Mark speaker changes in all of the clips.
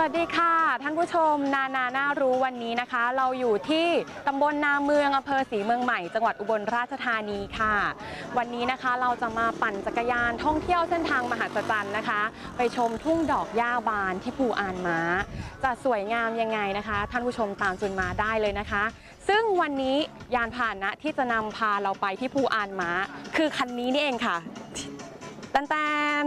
Speaker 1: วัสดีค่ะ ท่านผู้ชมนานาน่ารู้วันนี้นะคะ เราอยู่ที่ตำบลนาเมืองอำเภอศรีเมืองใหม่ จังหวัดอุบลราชธานีค่ะ วันนี้นะคะเราจะมาปั่นจักรยานท่องเที่ยวเส้นทางมหัศจรรย์นะคะ ไปชมทุ่งดอกหญ้าบานที่ภูอานม้า จะสวยงามยังไงนะคะ ท่านผู้ชมตามจุนมาได้เลยนะคะ ซึ่งวันนี้ยานพาหนะที่จะนำพาเราไปที่ภูอานม้า คือคันนี้นี่เองค่ะแตนแตน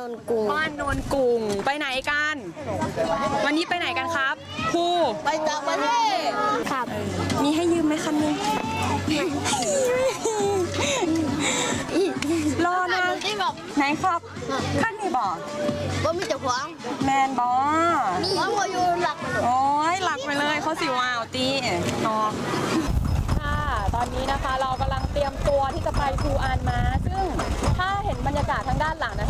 Speaker 1: นนน
Speaker 2: กรุง
Speaker 1: บ้านโนนกรุงไปไหนกัน วันนี้ไปไหนกันครับครู
Speaker 2: ไปต่างประเทศครับ
Speaker 1: มีให้ยืมไหมคันนึงรอนะ
Speaker 2: ที่บอก
Speaker 1: ไหนครับขั้นนี้บอก
Speaker 2: ว่ามีเจ้าของ
Speaker 1: แมนบอ
Speaker 2: ว่าพออยู่หลักมัน
Speaker 1: โอ้ยหลักไปเลยเขาสิวาวตีอ๋อค่ะตอนนี้นะคะเรากำลังเตรียมตัวที่จะไปภูอานมา ซึ่งถ้าเห็นบรรยากาศทางด้านหลังนะ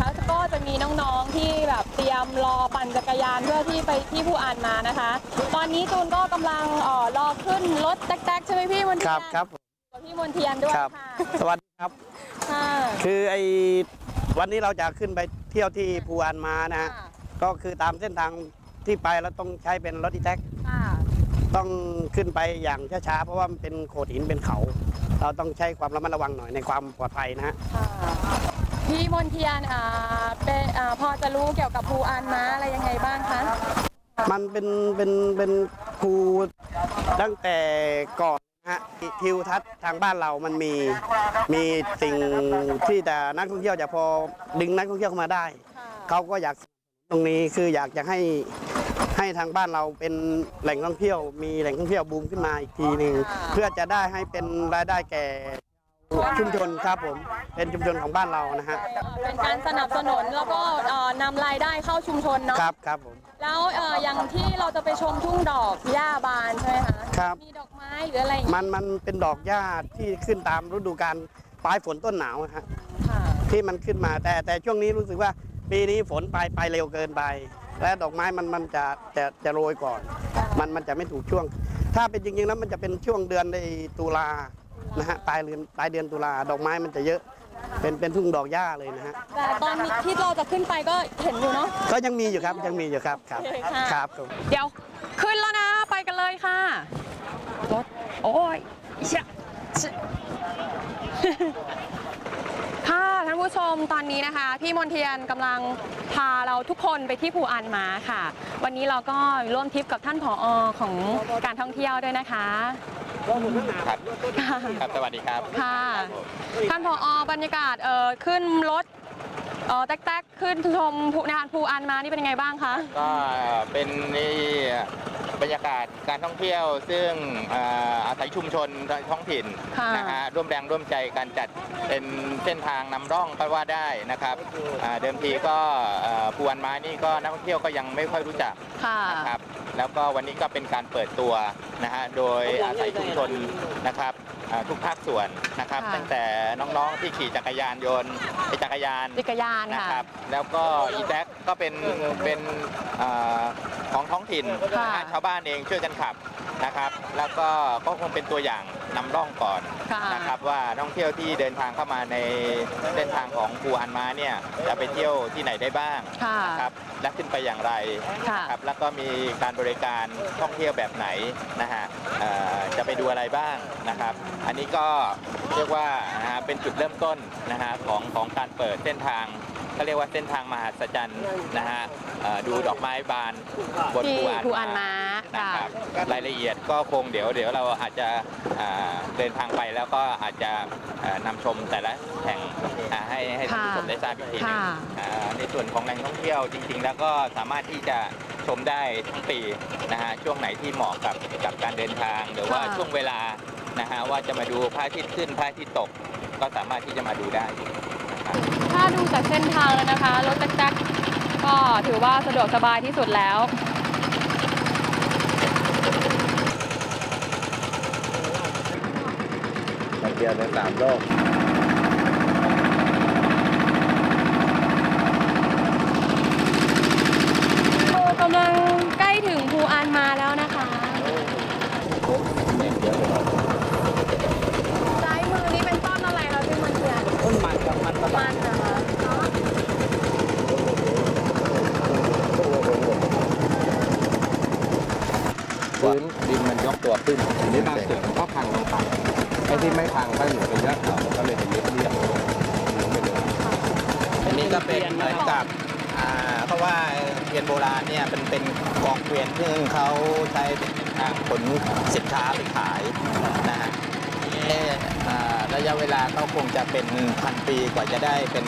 Speaker 1: คะก็ จะมีน้องๆที่แบบเตรียมรอปั่นจักรยานเพื่อที่ไปที่ภูอานมานะคะ ตอนนี้จูนก็กำลังเอ่อรอขึ้นรถแท็กๆใช่ไหมพี่มน
Speaker 3: ค
Speaker 1: เทีย
Speaker 3: รั
Speaker 1: น
Speaker 3: บครับ
Speaker 1: กับพี่มนเทียนด้วย
Speaker 3: ครับ
Speaker 1: ค่ะ
Speaker 3: สวัสดีครับ
Speaker 1: ค่ะ
Speaker 3: คือไอ้วันนี้เราจะขึ้นไปเที่ยวที่ภูอานมานะฮะ
Speaker 1: ค่ะ
Speaker 3: ก็คือตามเส้นทางที่ไปเราต้องใช้เป็นรถอีแท็ก
Speaker 1: ค่ะ
Speaker 3: ต้องขึ้นไปอย่างช้าๆเพราะว่ามันเป็นโขดหินเป็นเขา เราต้องใช้ความระมัดระวังหน่อยในความปลอดภัยนะฮะ
Speaker 1: ค่ะพี่ มนเทียนอ่าเป็นอ่าพอจะรู้เกี่ยวกับภูอานม้าอะไรยังไงบ้างคะ
Speaker 3: มันเป็นเป็นเป็นภูตั้งแต่ก่อนนะฮะทิวทัศน์ทางบ้านเรามันมีมีสิ่งที่แต่นักท่องเที่ยวจะพอดึงนักท่องเที่ยวเข้ามาได้ เขาก็อยากตรงนี้คืออยากจะให้ให้ทางบ้านเราเป็นแหล่งท่องเที่ยว มีแหล่งท่องเที่ยวบูมขึ้นมาอีกทีหนึ่งเพื่อจะได้ให้เป็นรายได้แก่ ชุมชนครับผมเป็นชุมชนของบ้านเรานะฮะ
Speaker 1: เป็นการสนับสนุนแล้วก็เอ่อนำรายได้เข้าชุมชนเนาะ
Speaker 3: ครับครับผม
Speaker 1: แล้วเอ่ออย่างที่เราจะไปชมทุ่งดอกหญ้าบานใช่ไหมคะ
Speaker 3: ครับ
Speaker 1: มีดอกไม้หรืออะไรอย่าง
Speaker 3: มั
Speaker 1: เงี้ย
Speaker 3: นมันเป็นดอกหญ้าที่ขึ้นตามฤดูกาลปลายฝนต้นหนาวนะฮะ
Speaker 1: ค่ะ
Speaker 3: ที่มันขึ้นมาแต่แต่ช่วงนี้รู้สึกว่าปีนี้ฝนไปไปเร็วเกินไป และดอกไม้มันมันจะจะจะโรยก่อน มันมันจะไม่ถูกช่วง ถ้าเป็นจริงๆแล้วมันจะเป็นช่วงเดือนในตุลา นะฮะปลายเดือนปลายเดือนตุลาดอกไม้มันจะเยอะ เป็นเป็นทุ่งดอกหญ้าเลยนะฮะ
Speaker 1: แต่ตอนนี้ที่เราจะขึ้นไปก็เห็นอยู่เนาะ
Speaker 3: ก็ยังมีอยู่ครับยังมีอยู่ครับครับ
Speaker 1: โอเคค่ะ
Speaker 3: ครับผม
Speaker 1: เดี๋ยวขึ้นแล้วนะไปกันเลยค่ะรถโอ้ยเชี่ยชิค่ะท่านผู้ชมตอนนี้นะคะ พี่มนเทียนกำลังพาเราทุกคนไปที่ภูอานม้าค่ะ วันนี้เราก็ร่วมทริปกับท่านผอของการท่องเที่ยวด้วยนะคะ
Speaker 4: ครับครับสวัสดีครับ
Speaker 1: ค่ะท่านผอบรรยากาศเอ่อขึ้นรถเอ่อแต๊กๆขึ้นชมภูนานภูอานม้านี่เป็นยังไงบ้างคะ
Speaker 4: ก็เป็นนี่ บรรยากาศการท่องเที่ยวซึ่งเอ่ออาศัยชุมชนท้องถิ่น
Speaker 1: ค่ะ
Speaker 4: นะฮะร่วมแรงร่วมใจการจัดเป็นเส้นทางนำร่องก็ว่าได้นะครับอ่าเดิมทีก็เอ่อภูวันม้านี่ก็นักท่องเที่ยวก็ยังไม่ค่อยรู้จัก
Speaker 1: ค่ะ
Speaker 4: นะครับแล้วก็วันนี้ก็เป็นการเปิดตัวนะฮะโดยอาศัยชุมชนนะครับอ่าทุกภาคส่วนนะครับ
Speaker 1: ค่ะ
Speaker 4: ตั้งแต่น้องๆที่ขี่จักรยานยนต์จักรยาน
Speaker 1: จักรยาน
Speaker 4: นะ
Speaker 1: ค่ะ
Speaker 4: ครับ แล้วก็อีแท็กก็เป็นเป็นเอ่อ ของท้องถิ่น
Speaker 1: ค่ะ
Speaker 4: นะฮะชาวบ้านเองช่วยกันขับนะครับ แล้วก็ก็คงเป็นตัวอย่างนำร่องก่อน
Speaker 1: ค่ะ
Speaker 4: นะครับ ว่านักท่องเที่ยวที่เดินทางเข้ามาในเส้นทางของภูอันมาเนี่ยจะไปเที่ยวที่ไหนได้บ้าง
Speaker 1: ค่ะ
Speaker 4: นะครับและขึ้นไปอย่างไร
Speaker 1: ค่ะ
Speaker 4: นะครับแล้วก็มีการบริการท่องเที่ยวแบบไหนนะฮะเอ่อจะไปดูอะไรบ้างนะครับ อันนี้ก็เรียกว่านะฮะเป็นจุดเริ่มต้นนะฮะของของการเปิดเส้นทาง เขาเรียกว่าเส้นทางมหัศจรรย์นะฮะเอ่อดูดอกไม้บานบน
Speaker 1: ที่
Speaker 4: ภูอัน
Speaker 1: ภูอันม้า
Speaker 4: นะ
Speaker 1: ค่ะ
Speaker 4: ครับรายละเอียดก็คงเดี๋ยวเดี๋ยวเราอาจจะอ่าเดินทางไปแล้วก็อาจจะเอ่อนำชมแต่ละแห่งอ่าให้ให้ท่านผู้ชมได้ทราบอีกทีหนึง
Speaker 1: ค่ะ
Speaker 4: อ่าในส่วนของแหล่งท่องเที่ยวจริง ๆ แล้วก็สามารถที่จะชมได้ทั้งปีนะฮะช่วงไหนที่เหมาะกับกับการเดินทาง หรือว่า
Speaker 1: ค่ะ
Speaker 4: ช่วงเวลานะฮะว่าจะมาดูพระอาทิตย์ขึ้นพระอาทิตย์ตก ก็สามารถที่จะมาดูได้นะครับ
Speaker 1: ถ้าดูจากเส้นทางแล้วนะคะ รถแท็กๆก็ถือว่าสะดวกสบายที่สุดแล้ว
Speaker 5: เดียวในสามโลก
Speaker 1: เรากำลังใกล้ถึงภูอานมาแล้วนะคะซ้ายมือนี้เป็นต้นอะไรคะพี่มนเทียน
Speaker 3: ต้นมันกับมันตะ
Speaker 1: มันนะคะ
Speaker 5: พื้นดินมันยกตัวขึ้นทีนี้บางส่วนมันก็พังลงไปไอ้ที่ไม่พังก็อยู่เป็นยอดเขาก็เลยเห็นเรียบเรียบ
Speaker 4: อันนี้ก็เป็นเหมือนกับอ่าเพราะว่าเกวียนโบราณเนี่ยเป็นเป็นกองเกวียนซึ่งเขาใช้เป็นทางขนสินค้าไปขายนะฮะระยะเวลาก็คงจะเป็นพันปีกว่าจะได้เป็น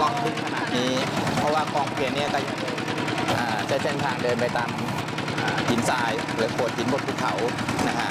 Speaker 4: ล่องลึกขนาดนี้ เพราะว่ากองเกวียนเนี่ยก็อ่าใช้เส้นทางเดินไปตามอ่าหินทรายหรือโขดหินบนภูเขานะฮะ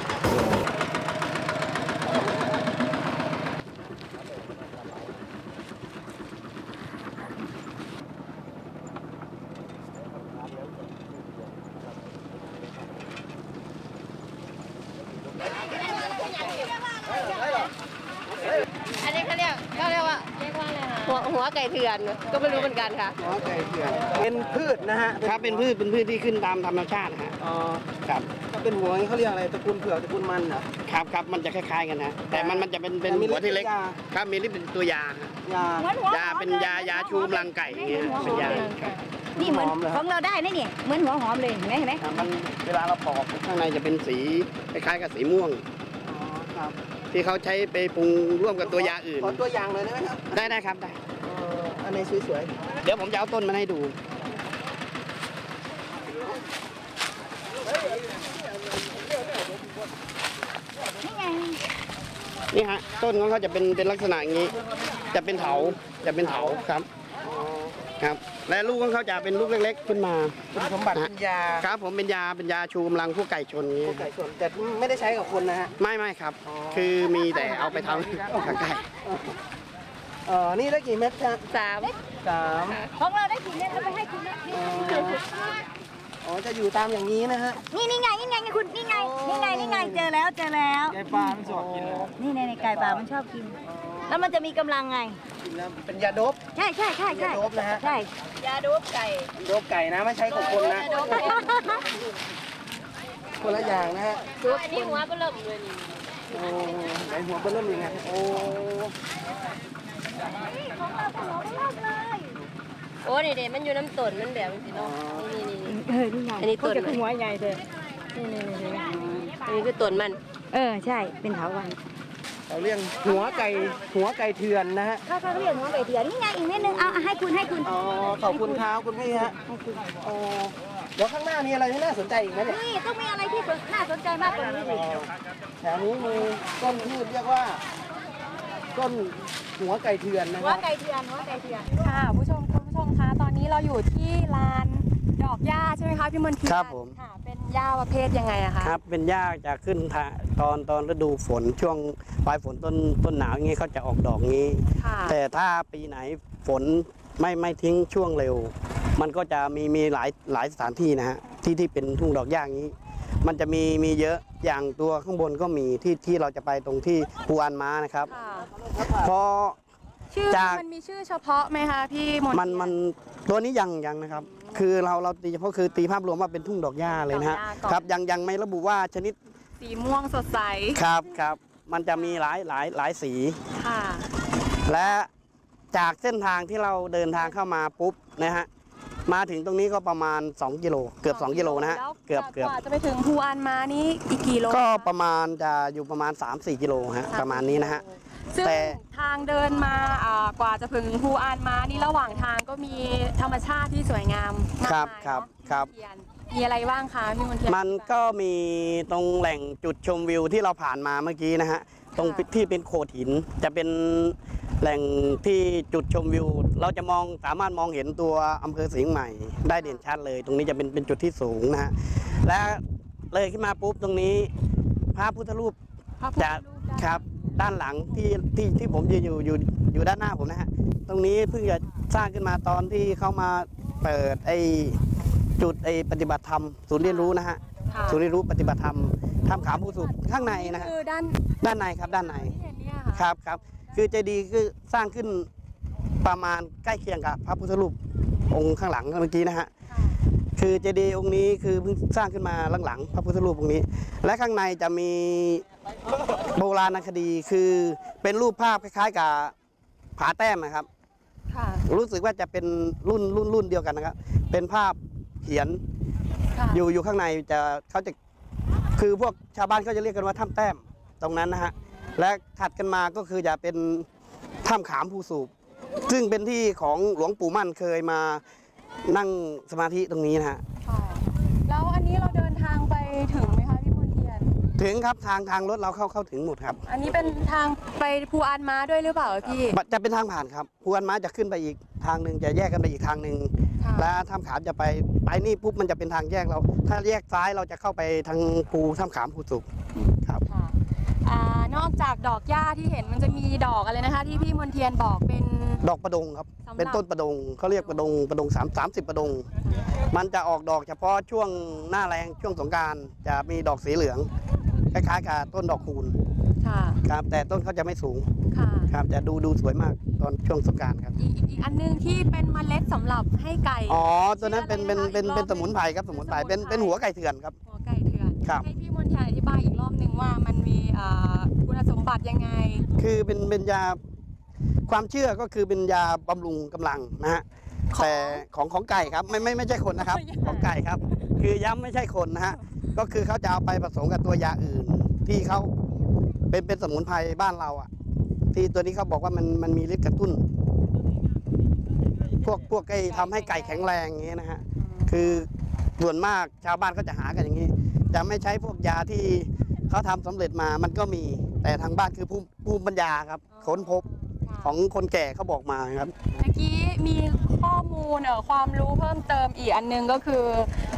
Speaker 2: อันนี้เขาเรียกเขาเรียกว่า
Speaker 1: เรียกว่าอะไรคะ
Speaker 2: หัวหัวไก่เถื่ อน ก็ไม่รู้เหมือนกันค่ะ
Speaker 3: อ๋อไก่เถื่อนเป็นพืชนะฮะครับเป็นพืชเป็นพืชที่ขึ้นตามธรรมชาตินะฮะ
Speaker 6: อ๋อ
Speaker 3: ครับ
Speaker 6: ถ้าเป็นหัวอย่างนี้เขาเรียกอะไรตระกูลเผือกตระกูลมันเหรอ
Speaker 3: ครับครับมันจะคล้ายๆกันนะแต่มันมันจะเป็นเป็น
Speaker 6: แต่มี
Speaker 3: หัวที่เล็ก
Speaker 6: ฤทธิ์ยา
Speaker 3: ครับมีฤทธิ์เป็นตัวยาฮะ
Speaker 6: ยา
Speaker 3: ยาเป็นยายาชูกำลังไก่อย่างเงี้ยเป็นยาครับ
Speaker 7: นี่เหมือน
Speaker 6: หอมเหรอ
Speaker 7: ของเราได้นะเนี่ยเหมือนหัวหอมเลยเห็นไหมเห็นไหม
Speaker 3: อะมันเวลาเราปอกข้างในจะเป็นสีคล้ายๆกับสีม่วง
Speaker 6: อ๋อครับ
Speaker 3: ที่เขาใช้ไปปรุงร่วมกับตัวยาอื่น
Speaker 6: ขอตัวอย่างเลยได้ไหมครับ
Speaker 3: ได้ได้ครับได้
Speaker 6: เอ่ออั นไหนสวย
Speaker 3: เดี๋ยวผมจะเอาต้นมาให้ดู
Speaker 7: นี่ไง
Speaker 3: นี่ฮะ ต้นของเขาจะเป็นเป็นลักษณะอย่างนี้ จะเป็นเถา จะเป็นเถาครับ
Speaker 6: ๆอ๋อ
Speaker 3: ครับ และลูกของเขาจะเป็นลูกเล็ก ๆ ขึ้นมา
Speaker 6: คุณสมบัติเป็นยา
Speaker 3: ครับผมเป็นยาเป็นยาชูกำลังพวกไก่ชนนี้
Speaker 6: พวกไก่ชนแต่ไม่ได้ใช้กับคนนะฮะ
Speaker 3: ไม่ไม่ครับ
Speaker 6: อ๋อ
Speaker 3: คือมีแต่เอาไปทำกับไก่
Speaker 6: เอ่อนี่ได้กี่เม็ดครับ
Speaker 2: สาม
Speaker 6: สาม
Speaker 7: ของเราได้กี่เม็ดเอาไปให้คุณนะ
Speaker 6: อ๋ออ๋อจะอยู่ตามอย่างนี้นะฮะ
Speaker 7: นี่นี่ไงนี่ไงคุณนี่ไงนี่ไงนี่ไงเจอแล้วเจอแล้ว
Speaker 6: ไก่ปลามันสอบกินเลย
Speaker 7: นี่ในในไก่ป่ามันชอบกิน แล้วมันจะมีกำลังไง
Speaker 6: กินแล้วเป็นยาโดบ
Speaker 7: ใช่ใช่ใช่ใช่
Speaker 6: ยาโดบนะฮะ
Speaker 7: ใช่
Speaker 2: ยาดูบไก่
Speaker 6: โดบไก่นะไม่ใช่ของคนนะ
Speaker 2: ยาดูบไก่
Speaker 6: คนละอย่างนะฮะ
Speaker 2: อันนี้หัวก็เริ่มเลยนี่
Speaker 6: โอ้ไหนหัวเบิ่มยังไงโอ้
Speaker 2: โอ้นี่เด็มันอยู่น้ำต้นมันแบบนี้เนาะนี่นี่นี่
Speaker 7: เออนี่ไง
Speaker 2: อันนี้ต้น
Speaker 7: เขาจะเป็นหัวใหญ่เลย
Speaker 2: นี่นี่นี่อันนี้คือต้นมัน
Speaker 7: เออใช่เป็นเถาวัน
Speaker 6: เราเรียกหัวไก่หัวไก่เถื่อนนะฮะ
Speaker 7: เขาเขาเรียกหัวไก่เถื่อนนี่ไงอีกเม็ดนึงเอาเอาให้คุณให้คุณ
Speaker 6: อ๋อขอบคุณครับคุณพี่ฮะอ๋อเดี๋ยวข้างหน้ามีอะไรที่น่าสนใจอีกไหมเนี่ย
Speaker 7: นี่ต้องมีอะไรที่น่าสนใจมากกว่านี้สิ
Speaker 6: แถวนี้มีต้นพืชเรียกว่า ต้น หัวไก่เถื่อนนะ
Speaker 7: หั
Speaker 6: ควรับ
Speaker 7: ไก่เถื่อนหัวไก่เถื่อน
Speaker 1: ค่ะผู้ชมคุณผู้ชมคะตอนนี้เราอยู่ที่ลานดอกหญ้าใช่ไหมคะพี่มนเทียน
Speaker 3: ครับผม
Speaker 1: ค่ะเป็นหญ้าประเภทยังไงอะคะ
Speaker 3: ครับเป็นหญ้าจะขึ้นทาตอนตอนฤดูฝนช่วงปลายฝนต้นต้นหนาวอย่างงี้เขาจะออกดอกงี้
Speaker 1: ค่ะ
Speaker 3: แต่ถ้าปีไหนฝนไม่ไม่ทิ้งช่วงเร็ว มันก็จะมีมีหลายหลายสถานที่นะฮะที่ที่เป็นทุ่งดอกหญ้าอย่างนี้ มันจะมีมีเยอะอย่างตัวข้างบนก็มีที่ที่เราจะไปตรงที่ภูอันม้านะครับ
Speaker 1: ค่ะ
Speaker 3: เพราะ
Speaker 1: ชื่อ
Speaker 3: จาก
Speaker 1: มันมีชื่อเฉพาะไหมคะพี่มน
Speaker 3: มันมันตัวนี้ยังยังนะครับ คือเราเราตีเฉพาะคือตีภาพรวมว่าเป็นทุ่งดอกหญ้าเลยนะฮะครับยังยังไม่ระบุว่าชนิด
Speaker 1: สีม่วงสดใส
Speaker 3: ครับครับ มันจะมีหลายหลายหลายสี
Speaker 1: ค่ะ
Speaker 3: และจากเส้นทางที่เราเดินทางเข้ามาปุ๊บนะฮะมาถึงตรงนี้ก็ประมาณ 2 กิโลเกือบ 2 กิโลนะฮะ
Speaker 1: แล้ว
Speaker 3: เกือบเกือบ
Speaker 1: ว่าจะไปถึงภูอานมานี่อีกกี่โล
Speaker 3: ก็ประมาณจะอยู่ประมาณ 3-4 กิโลฮะประมาณนี้นะฮะ
Speaker 1: ซึ่ง
Speaker 3: แต่
Speaker 1: ทางเดินมาอ่ากว่าจะถึงภูอานมานี่ระหว่างทางก็มีธรรมชาติที่สวยงามมาก
Speaker 3: ครับ
Speaker 1: มาย
Speaker 3: ครับ
Speaker 1: เนาะ
Speaker 3: ครับ
Speaker 1: พี่มนเทียนมีอะไรบ้างคะพี่มนเทียน
Speaker 3: มันก็มีตรงแหล่งจุดชมวิวที่เราผ่านมาเมื่อกี้นะฮะ ตรงที่เป็นโขดหินจะเป็นแหล่งที่จุดชมวิว เราจะมองสามารถมองเห็นตัวอำเภอสิงห์ใหม่ ได้เด่นชัดเลย ตรงนี้จะเป็นเป็นจุดที่สูงนะฮะ และเลยขึ้นมาปุ๊บตรงนี้ พระพุทธรูป
Speaker 1: พระพุทธ
Speaker 3: จะ
Speaker 1: รูปด้าน
Speaker 3: ครับด้านหลังที่ที่ที่ผมยืนอยู่อยู่อยู่ด้านหน้าผมนะฮะตรงนี้เพิ่งจะสร้างขึ้นมาตอนที่เข้ามาเปิดไอจุดไอปฏิบัติธรรมศูนย์เรียนรู้นะฮะ
Speaker 1: ค่ะ
Speaker 3: ศูนย์เรียนรู้ปฏิบัติธรรมถ้ำขามภูสุขข้างในนะฮะ
Speaker 1: คือด้าน
Speaker 3: ด้านในครับด้านใน
Speaker 1: ที่เห็นเนี่ยค่ะ
Speaker 3: ครับครับคือเจดีย์คือสร้างขึ้นประมาณใกล้เคียงกับพระพุทธรูปองค์ข้างหลังเมื่อกี้นะฮะ คือเจดีย์องค์นี้คือเพิ่งสร้างขึ้นมาหลังๆพระพุทธรูปองค์นี้ และข้างในจะมีโบราณคดีคือเป็นรูปภาพคล้าย ๆ กับผาแต้มนะครับ
Speaker 1: ค่ะ
Speaker 3: รู้สึกว่าจะเป็นรุ่นรุ่นรุ่นเดียวกันนะครับ เป็นภาพเขียน
Speaker 1: ค่ะ
Speaker 3: อยู่อยู่ข้างในจะเขาจะคือพวกชาวบ้านเขาจะเรียกกันว่าถ้ำแต้มตรงนั้นนะฮะและถัดกันมาก็คือจะเป็นถ้ำขามภูสูบซึ่งเป็นที่ของหลวงปู่มั่นเคยมา นั่งสมาธิตรงนี้นะฮะ
Speaker 1: ค่ะแล้วอันนี้เราเดินทางไปถึงไหมคะพี่มนเทียน
Speaker 3: ถึงครับทางทางรถเราเข้าเข้าถึงหมดครับ
Speaker 1: อันนี้เป็นทางไปภูอานม้าด้วยหรือเปล่าพี่
Speaker 3: จะเป็นทางผ่านครับภูอันม้าจะขึ้นไปอีกทางหนึ่งจะแยกกันไปอีกทางหนึ่ง
Speaker 1: ค่ะ
Speaker 3: และถ้ำขามจะไปไปนี่ปุ๊บมันจะเป็นทางแยกเรา ถ้าแยกซ้ายเราจะเข้าไปทางภูถ้ำขามภูสุกครับ
Speaker 1: ค่ะอ่านอกจาก ดอกหญ้าที่เห็นมันจะมีดอกอะไรนะคะ ที่พี่มนเทียนบอกเป็น
Speaker 3: ดอกประดงครับ
Speaker 1: สำหรับ
Speaker 3: เป็นต้นประดงเขาเรียกประดงประดงสามสามสิบประดง มันจะออกดอกเฉพาะช่วงหน้าแรงช่วงสงกรารจะมีดอกสีเหลืองคล้ายๆกับต้นดอกคูณ
Speaker 1: ค่ะ
Speaker 3: ครับแต่ต้นเขาจะไม่สูง
Speaker 1: ค่ะ
Speaker 3: ครับจะดูดูสวยมากตอนช่วงสงกรารครับ
Speaker 1: อีกอีกอีกอันหนึงที่เป็นเมล็ดสำหรับให้ไก่
Speaker 3: อ๋อตัวนั้นเป็นเป็นเป็นเป็นสมุนไพรครับสมุนไพรเป็นเป็นหัวไก่เถื่อนครับ
Speaker 1: หัวไก่เถื่อน
Speaker 3: ครับ
Speaker 1: ให้พี่มนเทียนอธิบายอีกรอบหนึ่งว่ามันมีอ่าคุณสมบัติยังไง
Speaker 3: คือเป็นเป็นยาความเชื่อก็คือเป็นยาบำรุงกำลังนะฮะ
Speaker 1: ของ
Speaker 3: แต่ของของไก่ครับไม่ไม่ไม่ใช่คนนะครับของไก่ครับ คือย้ำไม่ใช่คนนะฮะก็คือเขาจะเอาไปผสมกับตัวยาอื่น ที่เขาเป็นเป็นสมุนไพรบ้านเราอะ ที่ตัวนี้เขาบอกว่ามันมันมีฤทธิ์กระตุ้น พวกพวกไอ้ทำให้ไก่แข็งแรงอย่างเงี้ยนะฮะคือส่วนมากชาวบ้านเขาจะหากันอย่างนี้ จะไม่ใช้พวกยาที่เขาทำสำเร็จมามันก็มี แต่ทางบ้านคือภูมิภูมิปัญญาครับ ค้นพบ
Speaker 1: ค่ะ
Speaker 3: ของคนแก่เขาบอกมาครับ
Speaker 1: เมื่อกี้มีข้อมูลเอ่อความรู้เพิ่มเติมอีกอันหนึงก็คือ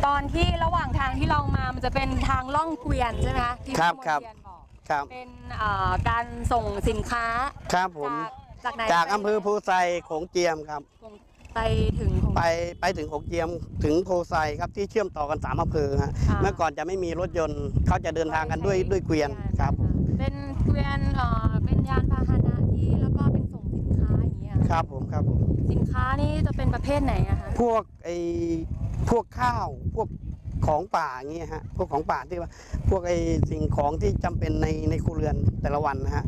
Speaker 1: ตอนที่ระหว่างทางที่เรามามันจะเป็นทางล่องเกวียนใช่ไหมคะที่
Speaker 3: ครับ
Speaker 1: พี่มน
Speaker 3: ครับ
Speaker 1: เทียนบอก
Speaker 3: ครับ
Speaker 1: เป็นอ่าการส่งสินค้า
Speaker 3: ครับผม
Speaker 1: จากจากไหน
Speaker 3: จาก
Speaker 1: ไป
Speaker 3: อำเภอโพไซโขงเจียมครับ
Speaker 1: ไปถึงของ
Speaker 3: ไปไปถึงโขงเจียมถึงโพไซครับที่เชื่อมต่อกันสามอำเภอฮะ
Speaker 1: ค่ะ
Speaker 3: เมื่อก่อนจะไม่มีรถยนต์เขาจะเดินทางกันด้วยด้วยเกวียนครับ
Speaker 1: เป็นเกวียนเอ่อเป็นยานพาหนะที่แล้วก็เป็นส่งสินค้าอย่างเงี้ย
Speaker 3: ครับผมครับผม
Speaker 1: สินค้านี่จะเป็นประเภทไหนอะคะ
Speaker 3: พวกไอ้พวกข้าวพวกของป่าอย่างเงี้ยฮะพวกของป่าที่ว่าพวกไอ้สิ่งของที่จำเป็นในในครัวเรือนแต่ละวันนะฮะ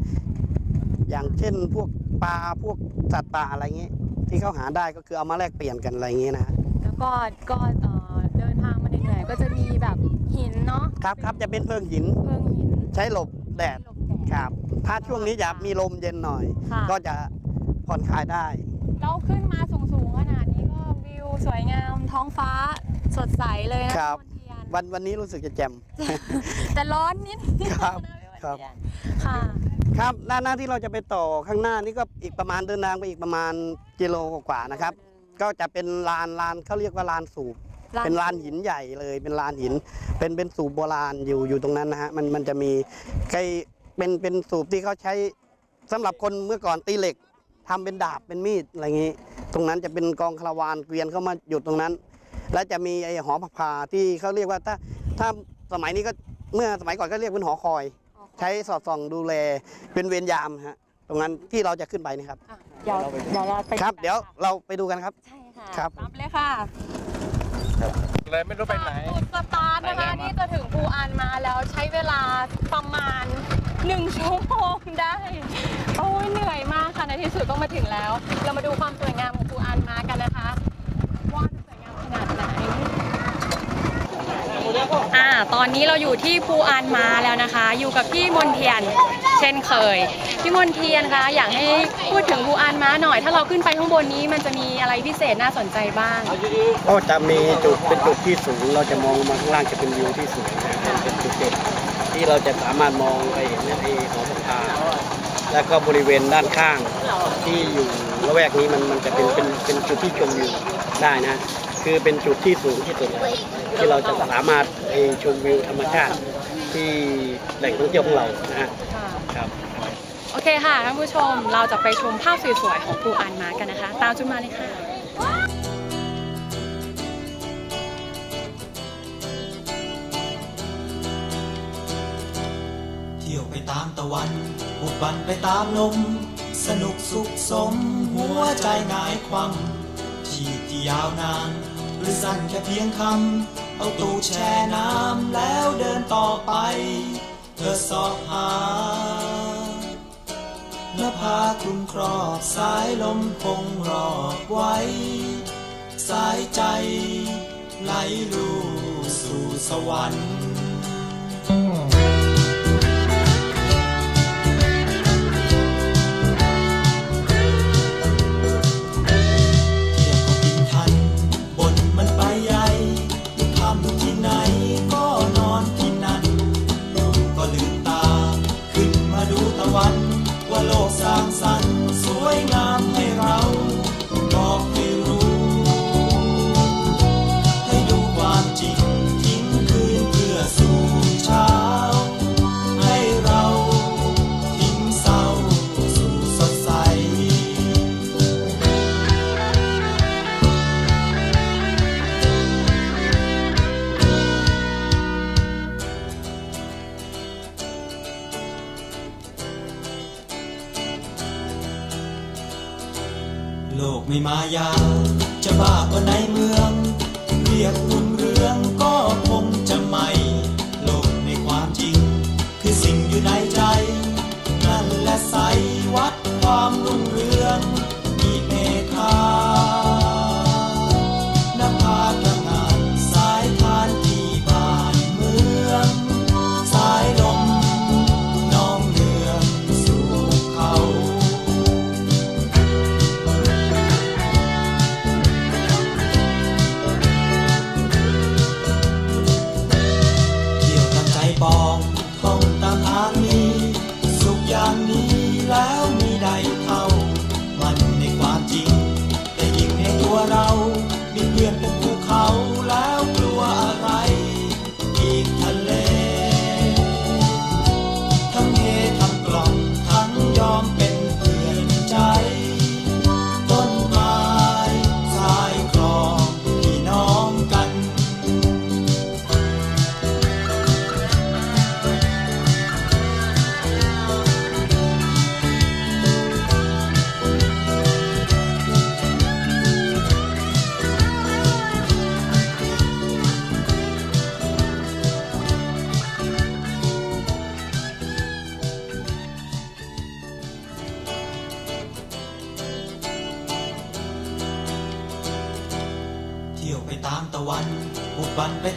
Speaker 3: อย่างเช่นพวกปลาพวกสัตว์ป่าอะไรเงี้ย ที่เขาหาได้ก็คือเอามาแลกเปลี่ยนกันอะไรเงี้ยนะฮะ
Speaker 1: แล้วก็ก็เอ่อเดินทางมาเหนื่อยๆก็จะมีแบบหินเนาะ
Speaker 3: ครับครับจะเป็นเพิงหิน
Speaker 1: เพิงหิน
Speaker 3: ใช้หลบแดด
Speaker 1: หลบแดด
Speaker 3: ครับ ถ้าช่วงนี้จะมีลมเย็นหน่อย
Speaker 1: ค่ะ
Speaker 3: ก็จะผ่อนคลายได้
Speaker 1: เราขึ้นมาสูงๆขนาดนี้ก็วิวสวยงามท้องฟ้าสดใสเลยนะครับพี่มนเทียน
Speaker 3: วันวันนี้รู้สึกจะแจ่ม
Speaker 1: แต่ร้อนนิดนึง
Speaker 3: ครับ
Speaker 1: นะพี่มน
Speaker 3: ครับ
Speaker 1: เทียนค่ะ
Speaker 3: ครับด้านหน้าที่เราจะไปต่อข้างหน้านี่ก็อีกประมาณเดินทางไปอีกประมาณกิโลกว่าๆนะครับ ก็จะเป็นลานลานเขาเรียกว่าลานสูบเป็นลานหินใหญ่เลย เป็นลานหิน เป็นเป็นสูบโบราณอยู่อยู่ตรงนั้นนะฮะมันมันจะมีไกเป็นเป็นสูบที่เขาใช้สำหรับคนเมื่อก่อนตีเหล็กทำเป็นดาบเป็นมีดอะไรอย่างนี้ ตรงนั้นจะเป็นกองคาราวานเกวียนเข้ามาหยุดตรงนั้น แล้วจะมีไอ้หอผักพาที่เขาเรียกว่าถ้าถ้าสมัยนี้ก็เมื่อสมัยก่อนก็เรียกเป็นหอคอย ใช้สอดส่องดูแลเป็นเวรยามฮะตรงนั้นที่เราจะขึ้นไปนะครับ
Speaker 1: อะเดี๋ยวเดี๋ยวเราไป
Speaker 3: ครับ เดี๋ยวเราไปดูกันครับ
Speaker 1: ใช่ค่ะ
Speaker 3: ครับ
Speaker 1: รับเลยค่ะ
Speaker 5: เลยไม่รู้ไปไหน
Speaker 1: จุดสตาร์ทนะคะนี่จะถึงภูอานมาแล้วใช้เวลาประมาณหนึ่งชั่วโมงได้ โอ้ยเหนื่อยมากค่ะในที่สุดก็มาถึงแล้ว เรามาดูความสวยงามของภูอานมากันนะคะ ว่าจะสวยงามขนาดไหน อ่าตอนนี้เราอยู่ที่ภูอานมาแล้วนะคะ อยู่กับพี่มนเทียน เช่นเคย พี่มนเทียนคะอยากให้พูดถึงภูอานมาหน่อย ถ้าเราขึ้นไปข้างบนนี้มันจะมีอะไรพิเศษน่าสนใจบ้าง
Speaker 3: ก็จะมีจุดเป็นจุดที่สูง เราจะมองมาข้างล่างจะเป็นวิวที่สวยนะเป็นจุดเด่นที่เราจะสามารถมองไปเห็นไอ้หอประพาแล้วก็บริเวณด้านข้างที่อยู่ละแวกนี้มันมันจะเป็นเป็นเป็นจุดที่ชมวิวได้นะ คือเป็นจุดที่สูงที่สุดที่เราจะสามารถไปชมวิวธรรมชาติที่แหล่งท่องเที่ยวของเรานะครับ
Speaker 1: โอเคค่ะท่านผู้ชมเราจะไปชมภาพสวยๆของปูอันมากันนะคะ ตามจุนมาเลยค่ะเที่ยวไป
Speaker 8: ตามตะวันบุบบันไปตามลม สนุกสุขสม หัวใจนายความที่ที่ยาวนาน รือสั้นแค่เพียงคำ เอาตู้แช่น้ำแล้วเดินต่อไป เธอสอบหาแล้าผาคุณครอบสายลมพงรอบไว้ สายใจไหลลูสู่สวรรค์ โลกไม่มายา จะบ้าก็ในเมือง เรียกบุญเรืองก็คงจะไม่ โลกในความจริง คือสิ่งอยู่ในใจ นั่นและใสวัดความรุ่งเรือง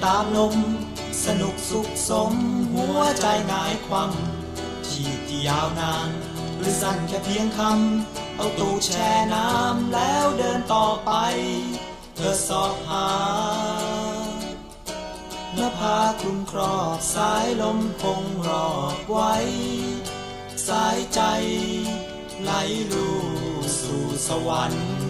Speaker 8: ตามลม สนุกสุขสม หัวใจนายความที่ที่ยาวนาน หรือสั้นแค่เพียงคำ เอาตู้แช่น้ำแล้วเดินต่อไป เธอสอบหาหน้าผาคลุมครอบสายลมคงรอบไว้ สายใจไหลลู่สู่สวรรค์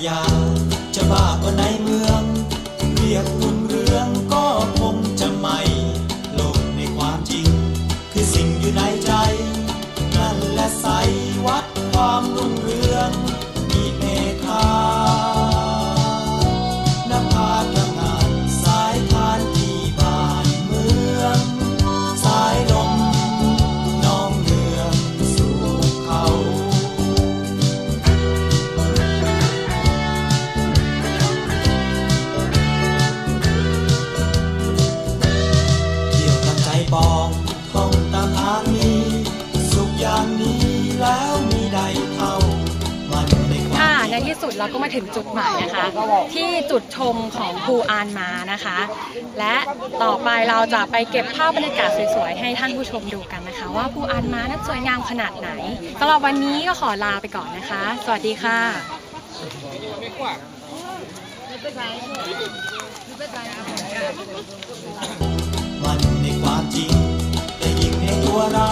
Speaker 8: yeah. จุด
Speaker 1: ชมของภูอานมานะคะ และต่อไปเราจะไปเก็บภาพบรรยากาศสวยๆให้ท่านผู้ชมดูกันนะคะ ว่าภูอานมานั้นสวยงามขนาดไหนสำหรับวันนี้ก็ขอลาไปก่อนนะคะ สวัสดีค่ะ
Speaker 8: มันในความจริงแต่ยิ่งในตัว
Speaker 2: เรา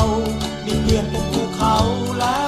Speaker 8: มีเพื่อนเป็นภูเขาแล้ว